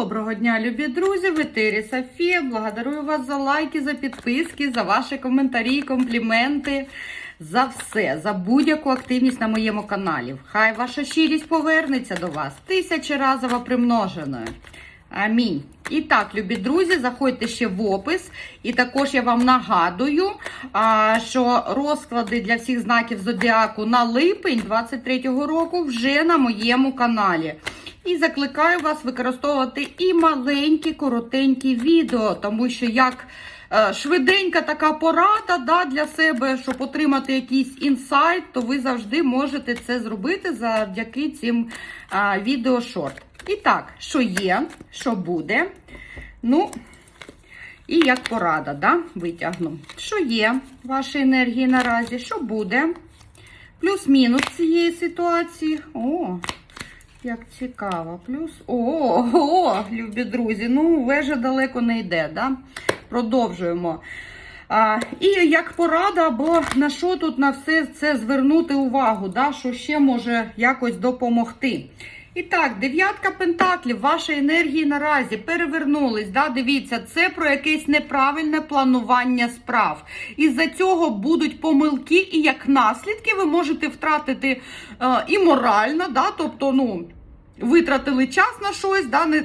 Доброго дня, любі друзі! В етері Софія. Благодарую вас за лайки, за підписки, за ваші коментарі, компліменти, за все, за будь-яку активність на моєму каналі. Хай ваша щирість повернеться до вас тисячеразово примноженою. Амінь. І так, любі друзі, заходьте ще в опис. І також я вам нагадую, що розклади для всіх знаків зодіаку на липень 23-го року вже на моєму каналі. І закликаю вас використовувати і маленькі, коротенькі відео, тому що як е, швиденька така порада да, для себе, щоб отримати якийсь інсайт, то ви завжди можете це зробити завдяки цим е, відео шорт. І так, що є, що буде. Ну, і як порада, да, витягну. Що є в вашій енергії наразі, що буде? Плюс-мінус цієї ситуації. О, як цікаво. Плюс. О, о, любі друзі, ну, вежа далеко не йде, да? Продовжуємо. А, І як порада, або на що тут на все це звернути увагу, да? що ще може якось допомогти. І так, дев'ятка пентаклів, ваші енергії наразі перевернулись. Да? Дивіться, це про якесь неправильне планування справ. Із-за цього будуть помилки, і як наслідки ви можете втратити е, і морально, да? тобто, ну. Витратили час на щось, да, не,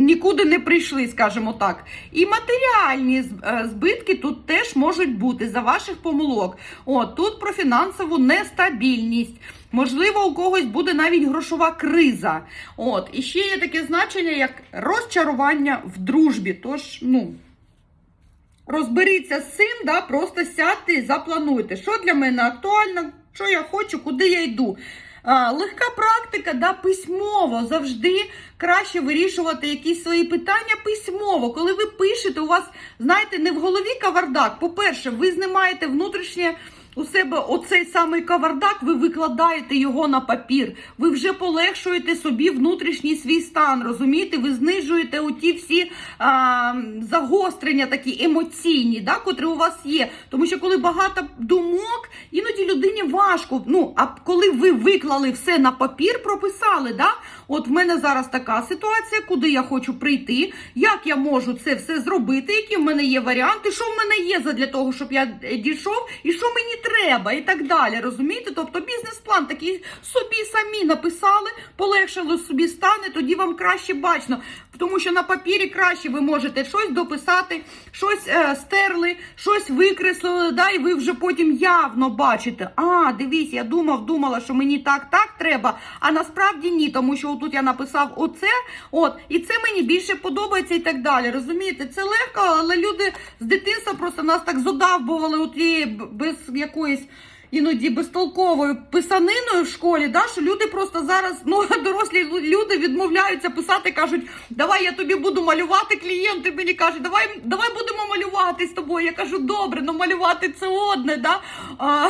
нікуди не прийшли, скажімо так. І матеріальні е, збитки тут теж можуть бути за ваших помилок. От, тут про фінансову нестабільність. Можливо, у когось буде навіть грошова криза. От, і ще є таке значення, як розчарування в дружбі. Тож, ну. Розберіться з цим, да, просто сядьте і заплануйте, що для мене актуально, що я хочу, куди я йду. Легка практика, да, письмово. Завжди краще вирішувати якісь свої питання письмово. Коли ви пишете, у вас, знаєте, не в голові кавардак. По-перше, ви знімаєте внутрішнє. У себе оцей самий кавардак, ви викладаєте його на папір. Ви вже полегшуєте собі внутрішній свій стан. Розумієте? Ви знижуєте оті всі а, загострення, такі емоційні, да, котрі у вас є. Тому що коли багато думок, іноді людині важко. Ну, а коли ви виклали все на папір, прописали, да? От в мене зараз така ситуація, куди я хочу прийти, як я можу це все зробити, які в мене є варіанти, що в мене є для того, щоб я е, дійшов, і що мені треба, і так далі. Розумієте? Тобто бізнес-план такий собі самі написали, полегшило собі стане, тоді вам краще бачно. Тому що на папірі краще ви можете щось дописати, щось е, стерли, щось викреслили, да, і ви вже потім явно бачите. А, дивись, я думав, думала, що мені так, так треба, а насправді ні, тому що тут я написав оце, от, і це мені більше подобається і так далі. Розумієте, це легко, але люди з дитинства просто нас так задавбували от і без якоїсь. Іноді безтолковою писаниною в школі, да, що люди просто зараз, ну дорослі люди відмовляються писати, кажуть, давай я тобі буду малювати. Клієнти мені кажуть, давай давай будемо малювати з тобою. Я кажу, добре, ну малювати це одне. Да? А,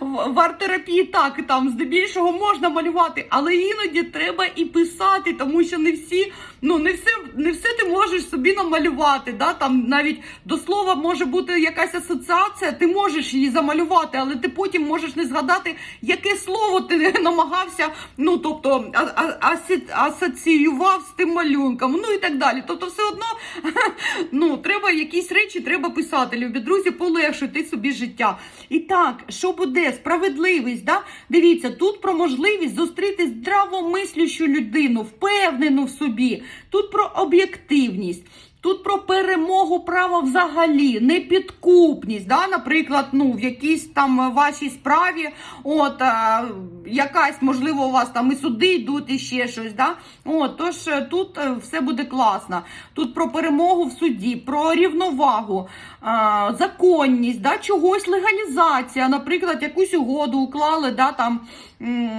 в, арт-терапії так там здебільшого можна малювати, але іноді треба і писати, тому що не всі, ну не все, не все ти можеш собі намалювати. Да? Там навіть до слова може бути якась асоціація, ти можеш її замалювати, але ти потім можеш не згадати, яке слово ти намагався, ну тобто асоціював з тим малюнком, ну і так далі. Тобто, все одно ну, треба якісь речі треба писати, любі друзі, полегшуйте собі життя. І так, що буде? Справедливість, да? Дивіться, тут про можливість зустріти здравомислющу людину, впевнену в собі. Тут про об'єктивність. Тут про перемогу права взагалі, непідкупність. Да? Наприклад, ну, в якійсь там вашій справі, от, а, якась, можливо, у вас там і суди йдуть, і ще щось. Да? От, тож е, тут е, все буде класно. Тут про перемогу в суді, про рівновагу, а, законність, да? чогось легалізація, наприклад, якусь угоду уклали, да, там,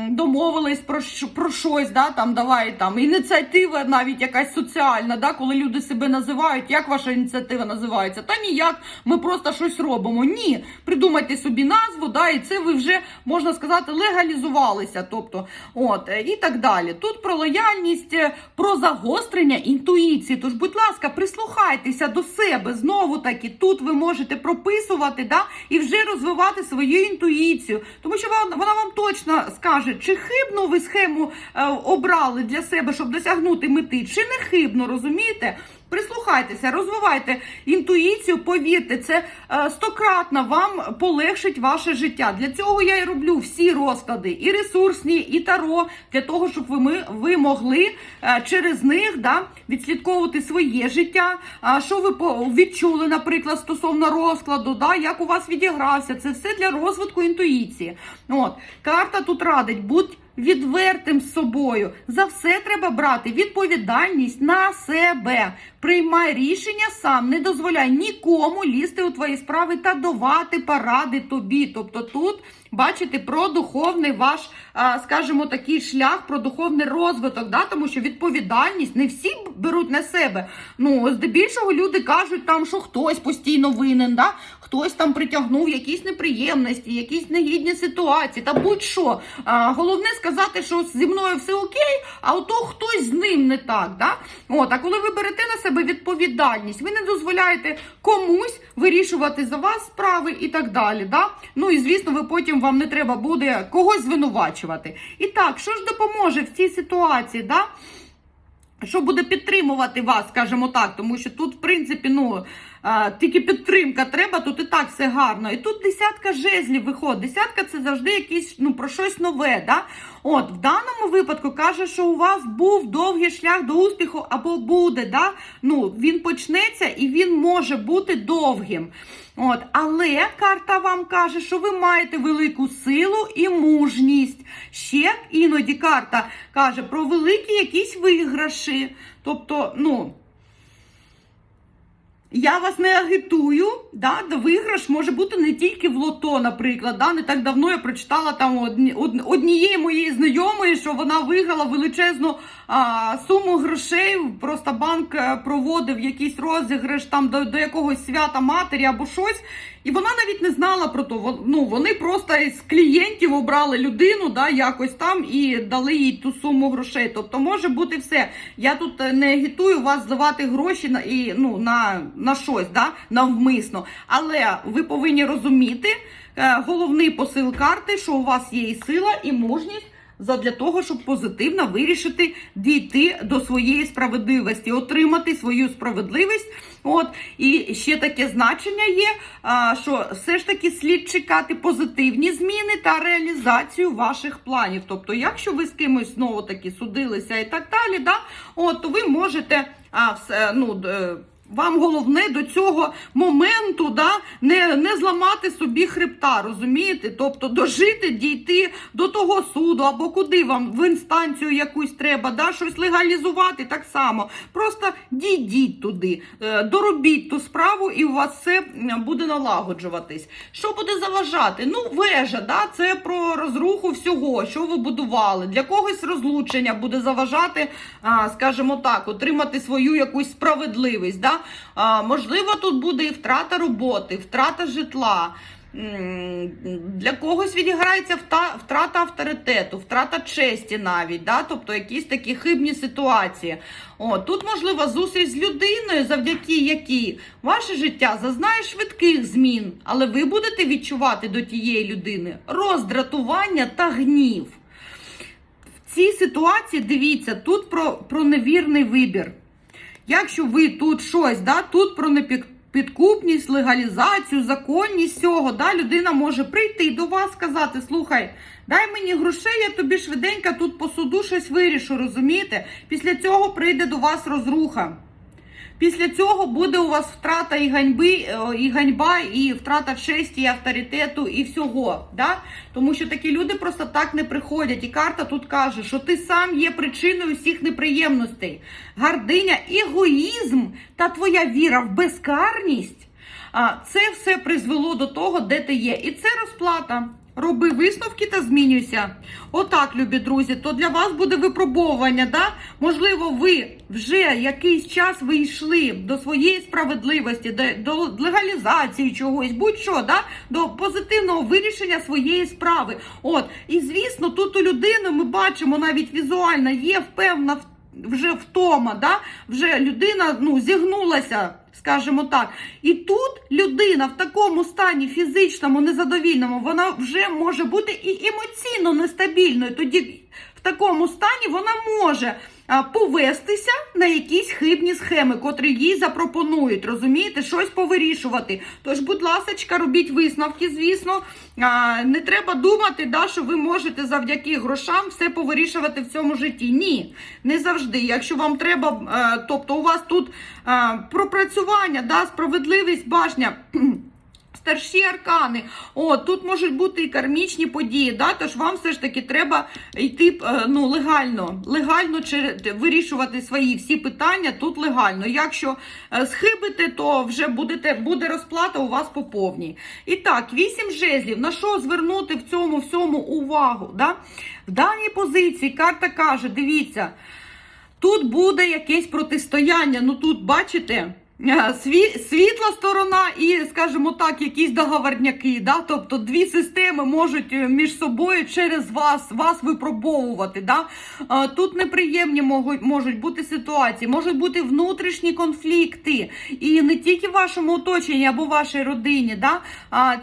домовились про, про щось, да, там, давай, там, ініціатива навіть якась соціальна, да, коли люди себе називають, як ваша ініціатива називається? Та ніяк, ми просто щось робимо. Ні, придумайте собі назву, да, і це ви вже, можна сказати, легалізувалися. Тобто, от, е, і так далі. Тут про лояльність, е, про загострення інтуїції. Тож, будь ласка, прислухайтеся до себе. Знову таки, тут ви можете прописувати да, і вже розвивати свою інтуїцію. Тому що вона, вона вам точно скаже, чи хибну ви схему е, обрали для себе, щоб досягнути мети, чи нехибно, розумієте? Прислухайтеся, розвивайте інтуїцію, повірте, це е, стократно вам полегшить ваше життя. Для цього я і роблю всі розклади, і ресурсні, і таро, для того, щоб ви, ми, ви могли е, через них да, відслідковувати своє життя. Що ви відчули, наприклад, стосовно розкладу, да, як у вас відігрався. Це все для розвитку інтуїції. От, карта тут радить, будь відвертим з собою. За все треба брати відповідальність на себе. Приймай рішення сам, не дозволяй нікому лізти у твої справи та давати поради тобі. Тобто тут бачите про духовний ваш, скажімо, такий шлях, про духовний розвиток, да? тому що відповідальність не всі беруть на себе. Ну, здебільшого люди кажуть, там, що хтось постійно винен, да? хтось там притягнув якісь неприємності, якісь негідні ситуації, та будь-що. Головне сказати, що зі мною все окей, а ото хтось з ним не так. Да? От, а коли ви берете на себе відповідальність, ви не дозволяєте комусь вирішувати за вас справи і так далі. Да? Ну і звісно, ви потім вам не треба буде когось звинувачувати. І так, що ж допоможе в цій ситуації? Да? Що буде підтримувати вас, скажімо так, тому що тут, в принципі, ну а, тільки підтримка треба, тут і так все гарно. І тут десятка жезлів виходить. Десятка це завжди якісь ну про щось нове. Да? От в даному випадку каже, що у вас був довгий шлях до успіху або буде. Да? Ну він почнеться і він може бути довгим. От, але карта вам каже, що ви маєте велику силу і мужність. Ще іноді карта каже про великі якісь виграші. Тобто, ну. Я вас не агітую, да, виграш може бути не тільки в лото, наприклад. Да, Не так давно я прочитала там одні, од, однієї моєї знайомої, що вона виграла величезну а, суму грошей. Просто банк е, проводив якийсь розіграш там до, до якогось свята матері або щось. І вона навіть не знала про то. Ну, вони просто з клієнтів обрали людину, да, якось там і дали їй ту суму грошей. Тобто може бути все. Я тут е, не агітую вас зливати гроші на і ну на, на щось, да, навмисно. Але ви повинні розуміти е, головний посил карти, що у вас є і сила, і мужність. Задля того, щоб позитивно вирішити дійти до своєї справедливості, отримати свою справедливість. От і ще таке значення є, що все ж таки слід чекати позитивні зміни та реалізацію ваших планів. Тобто, якщо ви з кимось знову таки судилися і так далі, да, от, то ви можете а, все, ну, е, вам головне до цього моменту да, не, не зламати собі хребта, розумієте? Тобто дожити, дійти до того суду або куди вам в інстанцію якусь треба, да, щось легалізувати так само. Просто дійдіть туди, е, доробіть ту справу, і у вас все буде налагоджуватись. Що буде заважати? Ну, вежа, да, це про розруху всього, що ви будували. Для когось розлучення буде заважати, скажімо так, отримати свою якусь справедливість. Да? Можливо, тут буде і втрата роботи, втрата житла. Для когось відіграється втрата авторитету, втрата честі навіть, да? тобто якісь такі хибні ситуації. О, тут можлива зустріч з людиною, завдяки якій ваше життя зазнає швидких змін, але ви будете відчувати до тієї людини роздратування та гнів. В цій ситуації дивіться, тут про, про невірний вибір. Якщо ви тут щось, да, тут про непідкупність, легалізацію, законність цього, да, людина може прийти до вас сказати: слухай, дай мені грошей, я тобі швиденько тут по суду щось вирішу, розумієте? Після цього прийде до вас розруха. Після цього буде у вас втрата і ганьби, е, і ганьба, і втрата честі, і авторитету, і всього. Да? Тому що такі люди просто так не приходять. І карта тут каже, що ти сам є причиною всіх неприємностей. Гординя, егоїзм та твоя віра в безкарність. Це все призвело до того, де ти є. І це розплата. Роби висновки та змінюйся. Отак, любі друзі, то для вас буде випробовування. Да? Можливо, ви вже якийсь час ви йшли до своєї справедливості, до, до легалізації чогось, будь-що, да? до позитивного вирішення своєї справи. От, і звісно, тут у людини ми бачимо навіть візуально, є певна вже втома, да? вже людина ну, зігнулася, скажімо так. І тут людина в такому стані фізичному, незадовільному, вона вже може бути і емоційно нестабільною. Тоді в такому стані вона може повестися на якісь хибні схеми, котрі їй запропонують. Розумієте, щось повирішувати. Тож, будь ласка, робіть висновки, звісно. Не треба думати, да, що ви можете завдяки грошам все повирішувати в цьому житті. Ні, не завжди. Якщо вам треба, е, тобто у вас тут е, пропрацювання, да, справедливість, башня. Старші аркани, о, тут можуть бути і кармічні події, да, тож вам все ж таки треба йти е, ну, легально, легально вирішувати свої всі питання тут легально. Якщо е, схибите, то вже будете, буде розплата у вас по повній. І так, вісім жезлів, на що звернути в цьому всьому увагу? Да? В даній позиції карта каже, дивіться, тут буде якесь протистояння, ну тут, бачите, світла сторона і, скажімо так, якісь договорняки. Да? Тобто дві системи можуть е, між собою через вас вас випробовувати. Да? Е, Тут неприємні можуть бути ситуації, можуть бути внутрішні конфлікти. І не тільки в вашому оточенні або вашій родині. Да?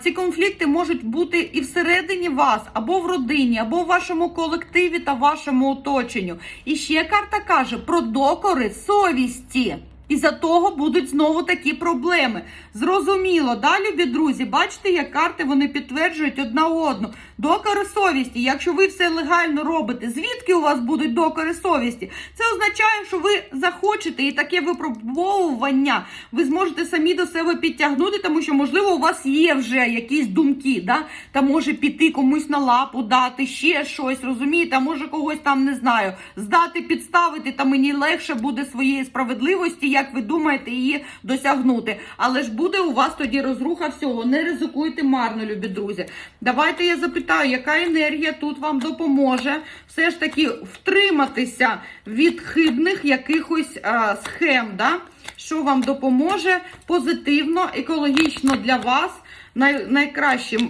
Ці конфлікти можуть бути і всередині вас, або в родині, або в вашому колективі та вашому оточенню. І ще карта каже про докори совісті. І за того будуть знову такі проблеми. Зрозуміло, да, любі друзі, бачите, як карти вони підтверджують одна одну. Докори совісті. Якщо ви все легально робите, звідки у вас будуть докори совісті? Це означає, що ви захочете і таке випробовування ви зможете самі до себе підтягнути, тому що, можливо, у вас є вже якісь думки, да? та може піти комусь на лапу, дати ще щось, розумієте, а може когось там не знаю, здати, підставити, та мені легше буде своєї справедливості, як ви думаєте, її досягнути. Але ж буде у вас тоді розруха всього. Не ризикуйте марно, любі друзі. Давайте я запитаю, яка енергія тут вам допоможе все ж таки втриматися від хибних якихось а, схем. Да? Що вам допоможе позитивно, екологічно для вас най, найкращим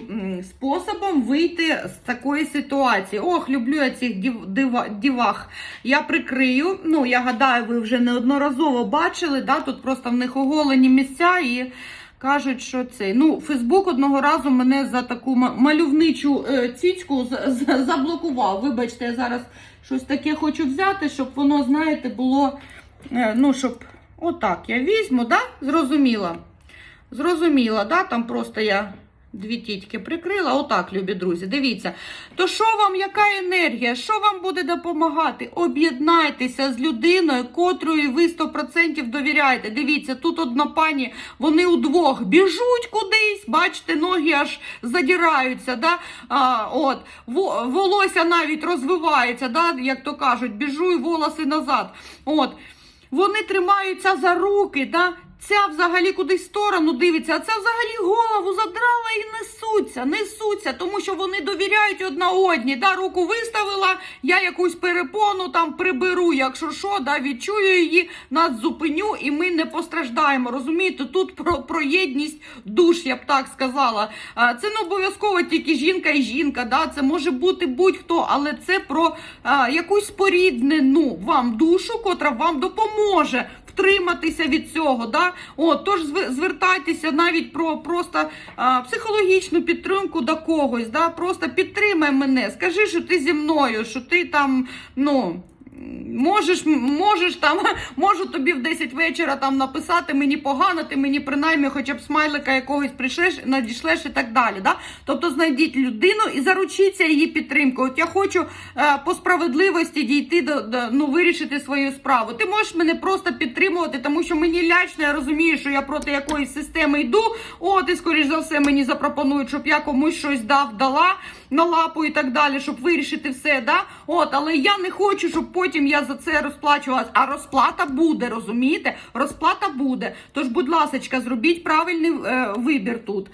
способом вийти з такої ситуації. Ох, люблю я цих дів, дива, дівах. Я прикрию. Ну, я гадаю, ви вже неодноразово бачили. Да? Тут просто в них оголені місця і. Кажуть, що цей. Ну, Фейсбук одного разу мене за таку ма- мальовничу е, з- заблокував. Вибачте, я зараз щось таке хочу взяти, щоб воно, знаєте, було. Е, ну, щоб. Отак я візьму, да? Зрозуміла. Зрозуміла, да? Там просто я дві тітьки прикрила. Отак, любі друзі. Дивіться. То що вам, яка енергія? Що вам буде допомагати? Об'єднайтеся з людиною, котрої ви 100% довіряєте. Дивіться, тут одна пані, вони удвох біжуть кудись, бачите, ноги аж задираються. Да? А, от, волосся навіть розвивається, да? як то кажуть, біжу і волоси назад. От. Вони тримаються за руки, да? Ця взагалі кудись сторону дивиться, а ця взагалі голову задрала і несуться, несуться, тому що вони довіряють одна одній. Да? Руку виставила, я якусь перепону там приберу, якщо що, да? відчую її, нас зупиню і ми не постраждаємо. Розумієте, тут про, про єдність душ, я б так сказала. Це не обов'язково тільки жінка і жінка, да? це може бути будь-хто, але це про а, якусь споріднену вам душу, котра вам допоможе втриматися від цього. Да? О, тож звертайтеся навіть про просто а, психологічну підтримку до когось. Да? Просто підтримай мене, скажи, що ти зі мною, що ти там, ну. Можеш, можеш там, можу тобі в 10 вечора там написати мені погано, ти мені принаймні хоча б смайлика якогось прийшлеш, надішлеш і так далі. Да? Тобто знайдіть людину і заручіться її підтримкою. От я хочу е, по справедливості дійти до, до ну вирішити свою справу. Ти можеш мене просто підтримувати, тому що мені лячно, я розумію, що я проти якоїсь системи йду. От і скоріш за все мені запропонують, щоб я комусь щось дав, дала на лапу і так далі, щоб вирішити все. Да? От, але я не хочу, щоб потім я за це розплачувалась. А розплата буде, розумієте? Розплата буде. Тож, будь ласка, зробіть правильний е, вибір тут.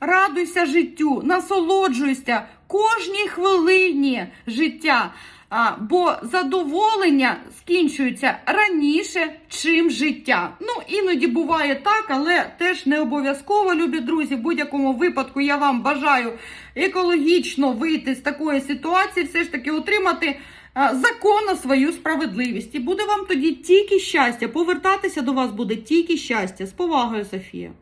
Радуйся життю, насолоджуйся кожній хвилині життя. А, бо задоволення скінчується раніше, чим життя. Ну, іноді буває так, але теж не обов'язково, любі друзі. В будь-якому випадку я вам бажаю екологічно вийти з такої ситуації, все ж таки отримати законно свою справедливість. І буде вам тоді тільки щастя. Повертатися до вас буде тільки щастя. З повагою, Софія.